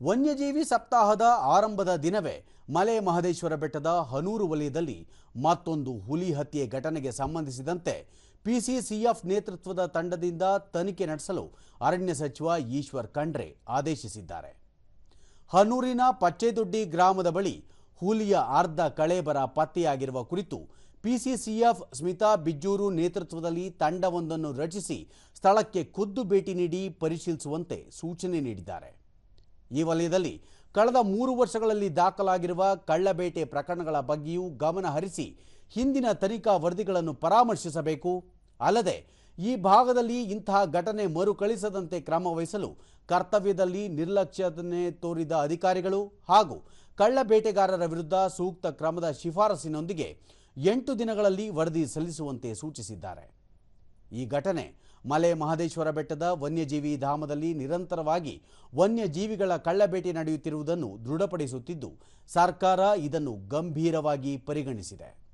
ವನ್ಯಜೀವಿ ಸಪ್ತಾಹದ ಆರಂಭದ ದಿನವೇ ಮಲೆ ಮಹದೇಶ್ವರ ಬೆಟ್ಟದ ಹನೂರು ವಲಯದಲ್ಲಿ ಮತ್ತೊಂದು ಹುಲಿ ಹತ್ಯೆ ಘಟನೆಗೆ ಸಂಬಂಧಿಸಿದಂತೆ ಪಿಸಿಸಿಎಫ್ ನೇತೃತ್ವದ ತಂಡದಿಂದ ತನಿಖೆ ನಡೆಸಲು ಅರಣ್ಯ ಸಚಿವ ಈಶ್ವರ್ ಖಂಡ್ರೆ ಆದೇಶಿಸಿದ್ದಾರೆ. ಹನೂರಿನ ಪಚ್ಚೆದೊಡ್ಡಿ ಗ್ರಾಮದ ಬಳಿ ಹುಲಿಯ ಅರ್ಧ ಕಳೇಬರ ಪತ್ತೆಯಾಗಿರುವ ಕುರಿತು ಪಿಸಿಸಿಎಫ್ ಸ್ಮಿತಾ ಬಿಜ್ಜೂರು ನೇತೃತ್ವದಲ್ಲಿ ತಂಡವೊಂದನ್ನು ರಚಿಸಿ ಸ್ಥಳಕ್ಕೆ ಖುದ್ದು ಭೇಟಿ ನೀಡಿ ಪರಿಶೀಲಿಸುವಂತೆ ಸೂಚನೆ ನೀಡಿದ್ದಾರೆ. ಈ ವಲಯದಲ್ಲಿ ಕಳೆದ ಮೂರು ವರ್ಷಗಳಲ್ಲಿ ದಾಖಲಾಗಿರುವ ಕಳ್ಳಬೇಟೆ ಪ್ರಕರಣಗಳ ಬಗ್ಗೆಯೂ ಗಮನ ಹರಿಸಿ ಹಿಂದಿನ ತನಿಖಾ ವರದಿಗಳನ್ನು ಪರಾಮರ್ಶಿಸಬೇಕು. ಅಲ್ಲದೆ ಈ ಭಾಗದಲ್ಲಿ ಇಂತಹ ಘಟನೆ ಮರುಕಳಿಸದಂತೆ ಕ್ರಮ ವಹಿಸಲು ಕರ್ತವ್ಯದಲ್ಲಿ ನಿರ್ಲಕ್ಷ್ಯತೆ ತೋರಿದ ಅಧಿಕಾರಿಗಳು ಹಾಗೂ ಕಳ್ಳಬೇಟೆಗಾರರ ವಿರುದ್ಧ ಸೂಕ್ತ ಕ್ರಮದ ಶಿಫಾರಸಿನೊಂದಿಗೆ ಎಂಟು ದಿನಗಳಲ್ಲಿ ವರದಿ ಸಲ್ಲಿಸುವಂತೆ ಸೂಚಿಸಿದ್ದಾರೆ. ಈ ಘಟನೆ ಮಲೆ ಮಹದೇಶ್ವರ ಬೆಟ್ಟದ ವನ್ಯಜೀವಿ ಧಾಮದಲ್ಲಿ ನಿರಂತರವಾಗಿ ವನ್ಯಜೀವಿಗಳ ಕಳ್ಳಬೇಟೆ ನಡೆಯುತ್ತಿರುವುದನ್ನು ದೃಢಪಡಿಸುತ್ತಿದ್ದು, ಸರ್ಕಾರ ಇದನ್ನು ಗಂಭೀರವಾಗಿ ಪರಿಗಣಿಸಿದೆ.